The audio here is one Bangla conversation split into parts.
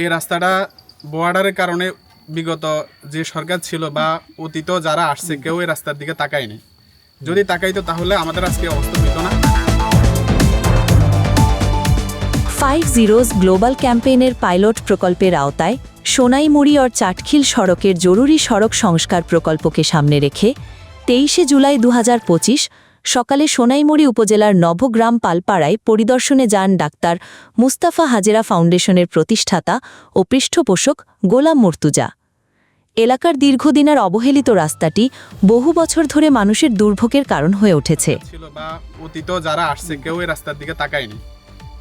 এই রাস্তাটা বোয়ার্ডারের কারণে বিগত যে সরকার ছিল বা অতীত যারা আসছে, কেউ এই রাস্তার দিকে তাকায়নি। যদি তাকাইতো তাহলে আমাদের আজকে অবস্থা হইতো না। ফাইভ জিরোজ গ্লোবাল ক্যাম্পেইনের পাইলট প্রকল্পের আওতায় সোনাইমুড়ি আর চাটখিল সড়কের জরুরি সড়ক সংস্কার প্রকল্পকে সামনে রেখে তেইশে জুলাই দু হাজার পঁচিশ সকালে সোনাইমুড়ি উপজেলার নবগ্রাম পালপাড়ায় পরিদর্শনে যান ডাক্তার মুস্তাফা হাজেরা ফাউন্ডেশনের প্রতিষ্ঠাতা ও পৃষ্ঠপোষক গোলাম মর্তুজা। এলাকার দীর্ঘদিনের অবহেলিত রাস্তাটি বহু বছর ধরে মানুষের দুর্ভোগের কারণ হয়ে উঠেছে। যারা আসছে, কেউ এই রাস্তার দিকে তাকায়নি।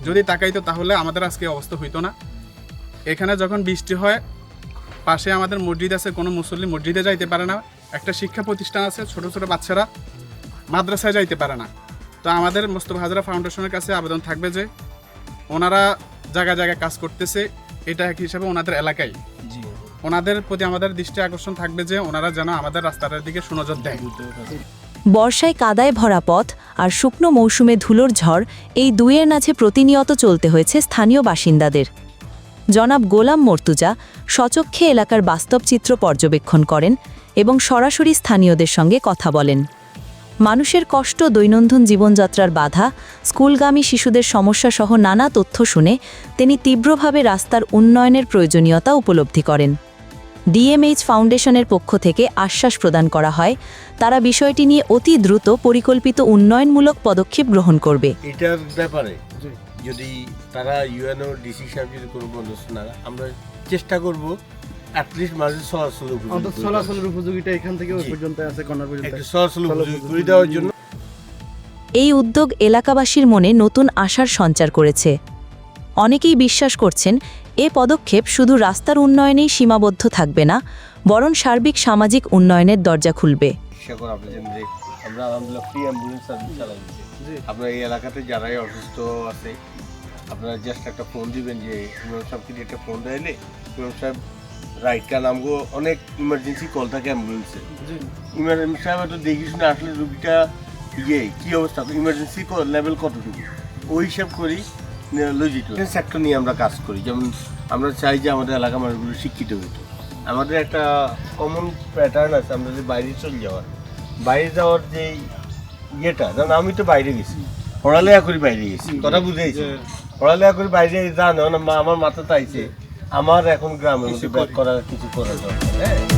যদি তাকাইতো তাহলে আমাদের আজকে অবস্থা হইতো না। এখানে যখন বৃষ্টি হয়, পাশে আমাদের মসজিদ আছে, কোনো মুসল্লি মসজিদে যাইতে পারে না। একটা শিক্ষা প্রতিষ্ঠান আছে, ছোট ছোট বাচ্চারা মাদ্রাসায় যাইতে পারে না। তো আমাদের মোস্তফা হাজরা ফাউন্ডেশনের কাছে আবেদন থাকবে যে ওনারা জায়গায় জায়গায় কাজ করতেছে এটা এক হিসাবে ওনাদের এলাকায়। ওনাদের প্রতি আমাদের দৃষ্টি আকর্ষণ থাকবে যে ওনারা যেন আমাদের রাস্তাটার দিকে সুনজর দেয় বর্ষায় কাদায় ভরা পথ আর শুকনো মৌসুমে ধুলোর ঝড় এই দুইয়ের নাচে প্রতিনিয়ত চলতে হয়েছে স্থানীয় বাসিন্দাদের। জনাব গোলাম মর্তুজা সচক্ষে এলাকার বাস্তব চিত্র পর্যবেক্ষণ করেন এবং সরাসরি স্থানীয়দের সঙ্গে কথা বলেন। মানুষের কষ্ট দৈনন্দিন জীবনযাত্রার বাধা, স্কুলগামী শিশুদের সমস্যা সহ নানা তথ্য শুনে তিনি তীব্রভাবে রাস্তার উন্নয়নের প্রয়োজনীয়তা উপলব্ধি করেন। ডিএমএইচ ফাউন্ডেশনের পক্ষ থেকে আশ্বাস প্রদান করা হয়, তারা বিষয়টি নিয়ে অতি দ্রুত পরিকল্পিত উন্নয়নমূলক পদক্ষেপ গ্রহণ করবে। এটার ব্যাপারে যদি তারা ইউএনও ডিসি সাহেব যদি কোনো না, আমরা চেষ্টা করব অ্যাটলিস্ট চলাচল অন্তত চলাচলের উপযোগিতা এখান থেকে ওই পর্যন্ত আছে কর্নার পর্যন্ত। একটা চলাচল উপযোগী করে দেওয়ার জন্য। এই উদ্যোগ এলাকাবাসীর মনে নতুন আশার সঞ্চার করেছে। অনেকেই বিশ্বাস করছেন এ পদক্ষেপ শুধু রাস্তার উন্নয়নেই সীমাবদ্ধ থাকবে না বরং সার্বিক সামাজিক উন্নয়নের দরজা খুলবে। চিকিৎসা করা আপনি জানেন যে আমরা আলহামদুলিল্লাহ ফ্রি অ্যাম্বুলেন্স সার্ভিস চালাই। আপনার এই এলাকাতে যারাই অসুস্থ আছে আপনারা জাস্ট একটা ফোন দিবেন যে ইমাম সাহেবকে একটা ফোন দিলে ইমাম সাহেব রাইট কারণ আমগো অনেক ইমার্জেন্সি কল থাকে অ্যাম্বুলেন্সে ইমাম সাহেব একটু দেখি শুনে আসলে রুগীটা ইয়ে কী অবস্থা? ইমার্জেন্সি লেভেল কতটুকু? ওই হিসাব করি লজিট সেক্টর নিয়ে আমরা কাজ করি যেমন আমরা চাই যে আমাদের এলাকার মানুষগুলো শিক্ষিত হইতো। আমাদের একটা কমন প্যাটার্ন আছে আমরা যে বাইরে চলে যাওয়ার বাইরে যাওয়ার যে ইয়েটা যেমন আমি তো বাইরে গেছি। পড়ালেখা করি বাইরে গেছি কথা বুঝেছি পড়ালেখা করে বাইরে জানো না আমার মাথা তাইছে। আমার এখন গ্রামের মধ্যে ব্যাক করার কিছু করা দরকার। হ্যাঁ।